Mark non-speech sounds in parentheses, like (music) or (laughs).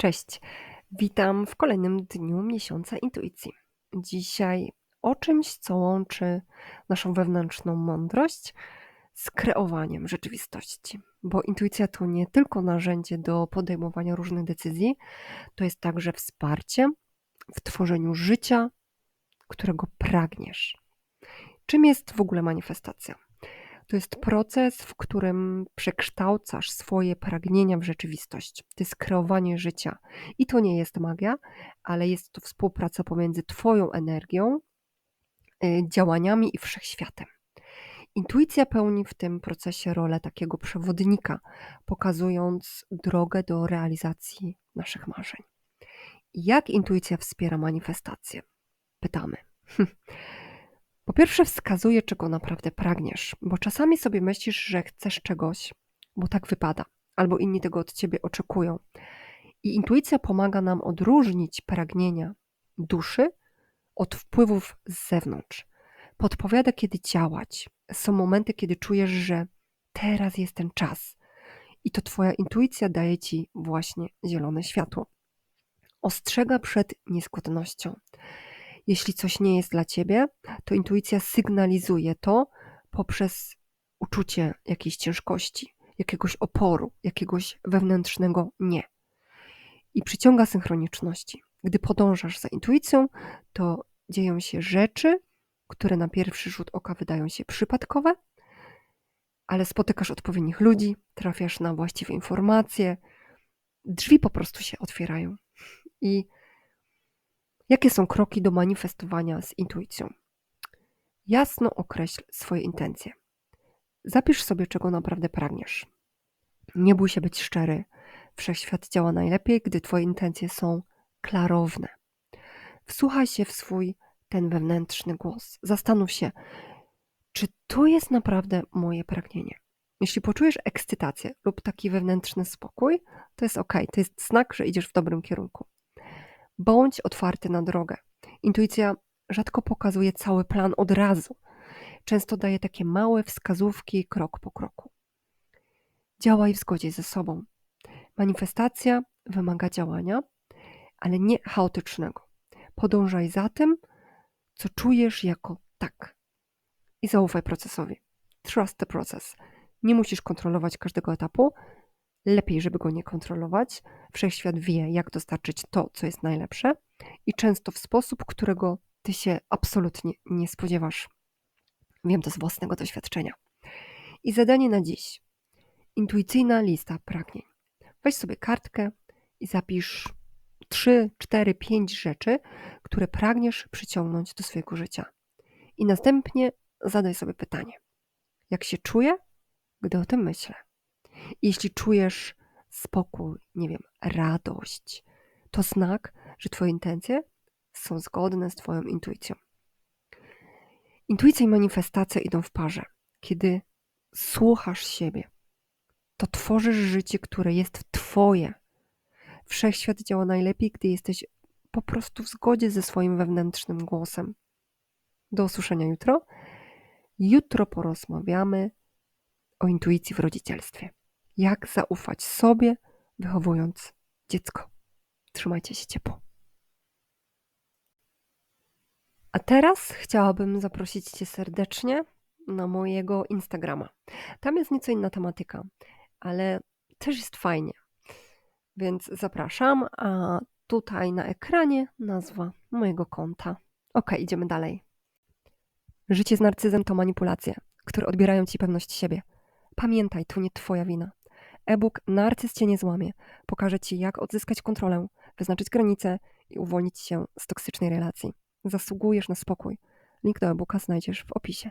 Cześć, witam w kolejnym dniu miesiąca intuicji. Dzisiaj o czymś, co łączy naszą wewnętrzną mądrość z kreowaniem rzeczywistości. Bo intuicja to nie tylko narzędzie do podejmowania różnych decyzji, to jest także wsparcie w tworzeniu życia, którego pragniesz. Czym jest w ogóle manifestacja? To jest proces, w którym przekształcasz swoje pragnienia w rzeczywistość. To jest kreowanie życia. I to nie jest magia, ale jest to współpraca pomiędzy Twoją energią, y, działaniami i wszechświatem. Intuicja pełni w tym procesie rolę takiego przewodnika, pokazując drogę do realizacji naszych marzeń. Jak intuicja wspiera manifestację? Pytamy. (laughs) Po pierwsze, wskazuje, czego naprawdę pragniesz, bo czasami sobie myślisz, że chcesz czegoś, bo tak wypada, albo inni tego od ciebie oczekują. I intuicja pomaga nam odróżnić pragnienia duszy od wpływów z zewnątrz. Podpowiada, kiedy działać. Są momenty, kiedy czujesz, że teraz jest ten czas. I to Twoja intuicja daje Ci właśnie zielone światło. Ostrzega przed nieskłodnością. Jeśli coś nie jest dla ciebie, to intuicja sygnalizuje to poprzez uczucie jakiejś ciężkości, jakiegoś oporu, jakiegoś wewnętrznego nie. I przyciąga synchroniczności. Gdy podążasz za intuicją, to dzieją się rzeczy, które na pierwszy rzut oka wydają się przypadkowe, ale spotykasz odpowiednich ludzi, trafiasz na właściwe informacje, drzwi po prostu się otwierają. I Jakie są kroki do manifestowania z intuicją? Jasno określ swoje intencje. Zapisz sobie, czego naprawdę pragniesz. Nie bój się być szczery. Wszechświat działa najlepiej, gdy Twoje intencje są klarowne. Wsłuchaj się w swój ten wewnętrzny głos. Zastanów się, czy to jest naprawdę moje pragnienie. Jeśli poczujesz ekscytację lub taki wewnętrzny spokój, to jest ok, to jest znak, że idziesz w dobrym kierunku. Bądź otwarty na drogę. Intuicja rzadko pokazuje cały plan od razu. Często daje takie małe wskazówki krok po kroku. Działaj w zgodzie ze sobą. Manifestacja wymaga działania, ale nie chaotycznego. Podążaj za tym, co czujesz jako tak. I zaufaj procesowi. Trust the process. Nie musisz kontrolować każdego etapu, lepiej, żeby go nie kontrolować. Wszechświat wie, jak dostarczyć to, co jest najlepsze i często w sposób, którego ty się absolutnie nie spodziewasz. Wiem to z własnego doświadczenia. I zadanie na dziś. Intuicyjna lista pragnień. Weź sobie kartkę i zapisz 3, 4, 5 rzeczy, które pragniesz przyciągnąć do swojego życia. I następnie zadaj sobie pytanie: jak się czuję, gdy o tym myślę? Jeśli czujesz spokój, nie wiem, radość, to znak, że Twoje intencje są zgodne z Twoją intuicją. Intuicja i manifestacja idą w parze. Kiedy słuchasz siebie, to tworzysz życie, które jest Twoje. Wszechświat działa najlepiej, gdy jesteś po prostu w zgodzie ze swoim wewnętrznym głosem. Do usłyszenia jutro. Jutro porozmawiamy o intuicji w rodzicielstwie jak zaufać sobie, wychowując dziecko. Trzymajcie się ciepło. A teraz chciałabym zaprosić Cię serdecznie na mojego Instagrama. Tam jest nieco inna tematyka, ale też jest fajnie. Więc zapraszam, a tutaj na ekranie nazwa mojego konta. Ok, idziemy dalej. Życie z narcyzem to manipulacje, które odbierają Ci pewność siebie. Pamiętaj, to nie Twoja wina. E-book Narcyz cię nie złamie. Pokaże ci, jak odzyskać kontrolę, wyznaczyć granice i uwolnić się z toksycznej relacji. Zasługujesz na spokój. Link do e-booka znajdziesz w opisie.